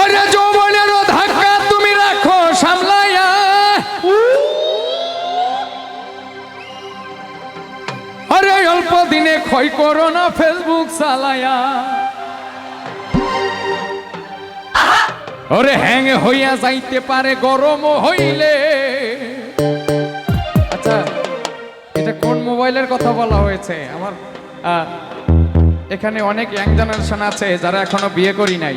অরে যৌবনের ধাক্কা তুমি রাখো, সামলাইয়া। অরে অল্প দিনে ক্ষয় করো না ফেসবুক চালায়া ওরে হ্যাং হইয়া যাইতে পারে, গরম হইলে। আচ্ছা এটা কোন মোবাইলের কথা বলা হয়েছে? আমার এখানে অনেক ইয়াং জেনারেশন আছে যারা এখনও বিয়ে করি নাই।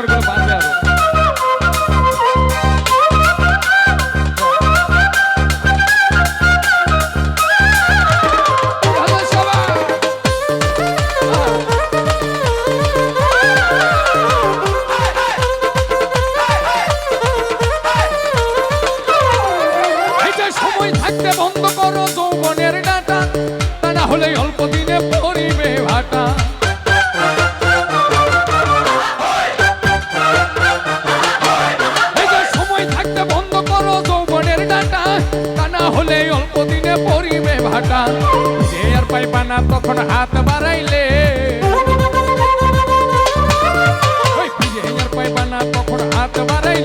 ওরগুলো বাঁচবে আরও সময় থাকতে বন্ধ করো যৌবনের গাটা তা না হলে অল্প এর পাইবা না তখন হাত বাড়াইলে ওই এর পাইবা না তখন হাত বাড়াইলে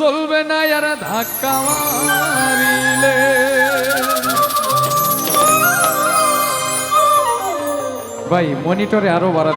চলবে না আর ধাক্কা মারিলে। ভাই মনিটরে আরও বাড়া